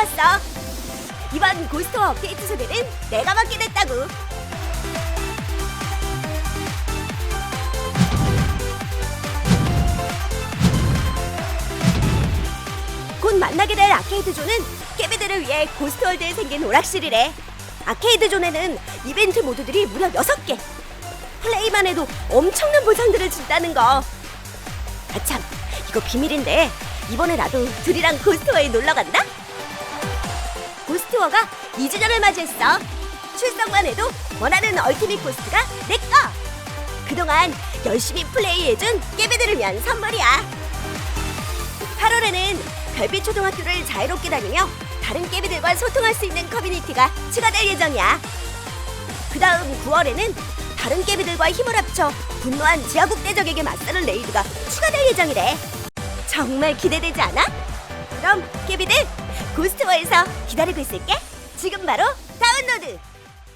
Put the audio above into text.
왔어. 이번 고스트워 업데이트 소개는 내가 맡게 됐다고. 곧 만나게 될 아케이드 존은 깨비들을 위해 고스트월드에 생긴 오락실이래. 아케이드 존에는 이벤트 모드들이 무려 6개. 플레이만 해도 엄청난 보상들을 준다는 거. 아참, 이거 비밀인데 이번에 나도 둘이랑 고스트워에 놀러 간다. 고스트워가 2주년을 맞이했어. 출석만 해도 원하는 얼티밋 고스트가 내 거. 그동안 열심히 플레이해준 깨비들을 위한 선물이야. 8월에는 별빛 초등학교를 자유롭게 다니며 다른 깨비들과 소통할 수 있는 커뮤니티가 추가될 예정이야. 그 다음 9월에는 다른 깨비들과 힘을 합쳐 분노한 지하국 대적에게 맞서는 레이드가 추가될 예정이래. 정말 기대되지 않아? 그럼 깨비들 고스트워에서 기다리고 있을게. 지금 바로 다운로드.